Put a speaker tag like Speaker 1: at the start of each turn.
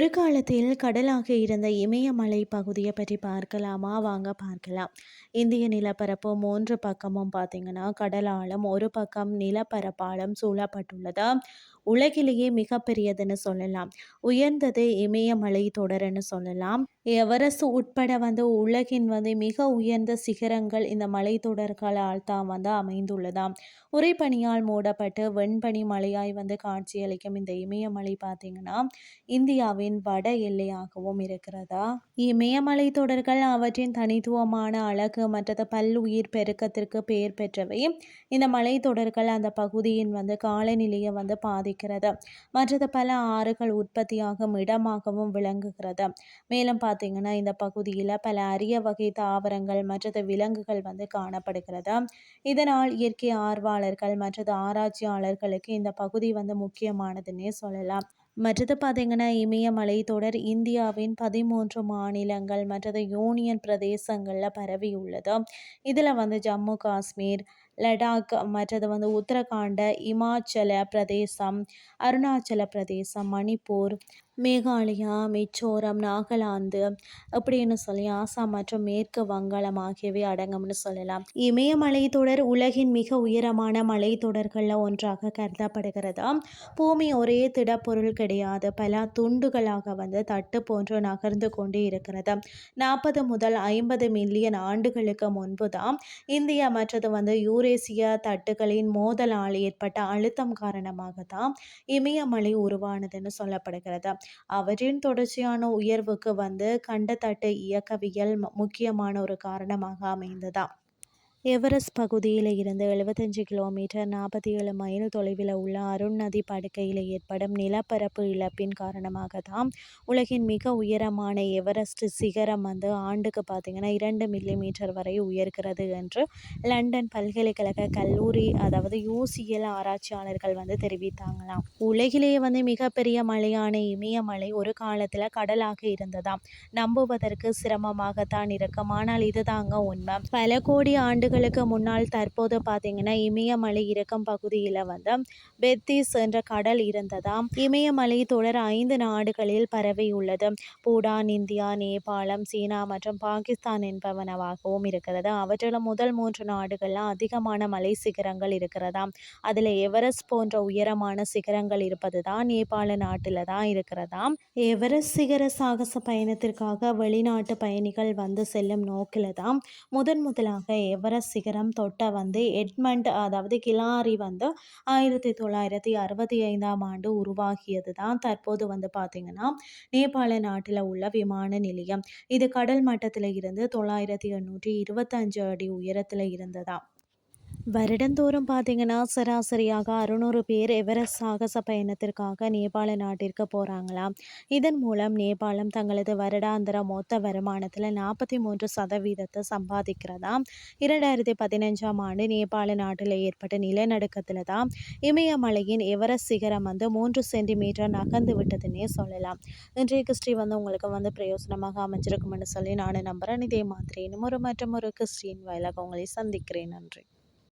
Speaker 1: ஒரு காலத்தில் கடலாக இருந்த இமயமலை பகுதியை பற்றி பார்க்கலாமா? வாங்க பார்க்கலாம். இந்திய நிலப்பரப்பு மூன்று பக்கமும் பார்த்தீங்கன்னா கடலாலும் ஒரு பக்கம் நிலப்பரப்பாலும் சூழப்பட்டுள்ளது. உலகிலேயே மிகப்பெரியதுன்னு சொல்லலாம். உயர்ந்தது இமயமலை தொடர்னு சொல்லலாம். எவரஸ்ட் உட்பட வந்து உலகின் வந்து மிக உயர்ந்த சிகரங்கள் இந்த மலைத்தொடர்களால் தான் வந்து அமைந்துள்ளதாம். உரைப்பனியால் மூடப்பட்டு வெண்பனி மலையாய் வந்து காட்சியளிக்கும் இந்த இமயமலை பார்த்தீங்கன்னா இந்தியாவின் வட எல்லையாகவும் இருக்கிறதா? இமயமலை தொடர்கள் அவற்றின் தனித்துவமான அழகு மற்றது பல்லுயிர் பெருக்கத்திற்கு பெயர் பெற்றவை. இந்த மலைத்தொடர்கள் அந்த பகுதியின் வந்து காலநிலையை வந்து பாதி பாதிக்கிறது மற்றது பல ஆறுகள் உற்பத்தியாகும் இடமாகவும் விளங்குகிறது. மேலும் பார்த்தீங்கன்னா இந்த பகுதியில் பல அரிய வகை தாவரங்கள் மற்றது விலங்குகள் வந்து காணப்படுகிறது. இதனால் இயற்கை ஆர்வலர்கள் மற்றது ஆராய்ச்சியாளர்களுக்கு இந்த பகுதி வந்து முக்கியமானதுன்னே சொல்லலாம். மற்றது பார்த்தீங்கன்னா இமயமலை தொடர் இந்தியாவின் பதிமூன்று மாநிலங்கள் மற்றது யூனியன் பிரதேசங்களில் பரவி உள்ளது இதில் வந்து ஜம்மு காஷ்மீர் லடாக் மற்றது வந்து உத்தரகாண்ட் இமாச்சல பிரதேசம் அருணாச்சல பிரதேசம் மணிப்பூர் மேகாலயா மிச்சோரம் நாகாலாந்து அப்படின்னு சொல்லி ஆசாம் மற்றும் மேற்கு வங்காளம் ஆகியவை அடங்கும்னு சொல்லலாம். இமயமலை தொடர் உலகின் மிக உயரமான மலை தொடர்களில் ஒன்றாக கருதப்படுகிறது? பூமி ஒரே திடப்பொருள் கிடையாது. பல துண்டுகளாக வந்து தட்டு போன்று நகர்ந்து கொண்டே இருக்கிறது. நாற்பது முதல் ஐம்பது மில்லியன் ஆண்டுகளுக்கு முன்பு தான் இந்தியா மற்றது வந்து யூரேசிய தட்டுகளின் மோதலால் ஏற்பட்ட அழுத்தம் காரணமாக தான் இமயமலை உருவானதுன்னு சொல்லப்படுகிறது. அவற்றின் தொடர்ச்சியான உயர்வுக்கு வந்து கண்டத்தட்டு இயக்கவியல் முக்கியமான ஒரு காரணமாக அமைந்ததாம். எவரெஸ்ட் பகுதியில் இருந்து எழுபத்தஞ்சு கிலோமீட்டர் நாற்பத்தி ஏழு மைல் தொலைவில் உள்ள அருண் நதி படுக்கையில் ஏற்படும் நிலப்பரப்பு இழப்பின் காரணமாக தான் உலகின் மிக உயரமான எவரெஸ்ட் சிகரம் வந்து ஆண்டுக்கு பார்த்திங்கன்னா இரண்டு மில்லி மீட்டர் வரை உயர்கிறது என்று லண்டன் பல்கலைக்கழக கல்லூரி அதாவது யூசிஎல் ஆராய்ச்சியாளர்கள் வந்து தெரிவித்தாங்களாம். உலகிலேயே வந்து மிகப்பெரிய மலையான இமயமலை ஒரு காலத்தில் கடலாக இருந்ததாம். நம்புவதற்கு சிரமமாகத்தான் இருக்கும். ஆனால் இதுதாங்க உண்மை. பல கோடி ஆண்டு ஆண்டுகளுக்கு முன்னால் தற்போது பார்த்தீங்கன்னா இமயமலை இறக்கம் பகுதியில் வந்து பெத்திஸ் என்ற கடல் இருந்ததாம். இமயமலை தொடர் ஐந்து நாடுகளில் பரவியுள்ளது பூடான் இந்தியா நேபாளம் சீனா மற்றும் பாகிஸ்தான் என்பவனவாகவும் இருக்கிறது. அவற்றில் முதல் மூன்று நாடுகளில் அதிகமான மலை சிகரங்கள் இருக்கிறதாம். அதில் எவரெஸ்ட் போன்ற உயரமான சிகரங்கள் இருப்பது தான் நேபாள நாட்டில் தான் இருக்கிறதாம். எவரெஸ்ட் சிகர சாகச பயணத்திற்காக வெளிநாட்டு பயணிகள் வந்து செல்லும் நோக்கில் தான் முதன் முதலாக எவரெஸ்ட் சிகரம் தொட்ட வந்து எட்மண்ட் அதாவது கிலாரி வந்து ஆயிரத்தி தொள்ளாயிரத்தி அறுபத்தி ஐந்தாம் ஆண்டு உருவாகியது தான் தற்போது வந்து பார்த்திங்கன்னா நேபாள நாட்டில் உள்ள விமான நிலையம். இது கடல் மட்டத்தில் இருந்து தொள்ளாயிரத்தி எண்ணூற்றி இருபத்தஞ்சு அடி உயரத்தில் இருந்ததாம் வருடந்தோறும் பார்த்தீங்கன்னா சராசரியாக அறுநூறு பேர் எவரெஸ்ட் சாகச பயணத்திற்காக நேபாள நாட்டிற்கு போகிறாங்களாம் இதன் மூலம் நேபாளம் தங்களது வருடாந்திர மொத்த வருமானத்தில் நாற்பத்தி மூன்று சதவீதத்தை சம்பாதிக்கிறதாம் இரண்டாயிரத்தி பதினஞ்சாம் ஆண்டு நேபாள நாட்டில் ஏற்பட்ட நிலநடுக்கத்தில் தான் இமயமலையின் எவரெஸ்ட் சிகரம் வந்து மூன்று சென்டிமீட்டர் நகர்ந்து விட்டதுன்னே சொல்லலாம். இன்றைய கிறிஸ்டி வந்து உங்களுக்கு வந்து பிரயோசனமாக அமைஞ்சிருக்கும்னு சொல்லி நான் நம்புகிறேன் இதே மாதிரி இன்னும் ஒரு மற்றும் ஒரு கிறிஸ்டின் வயலாக உங்களை சந்திக்கிறேன். நன்றி.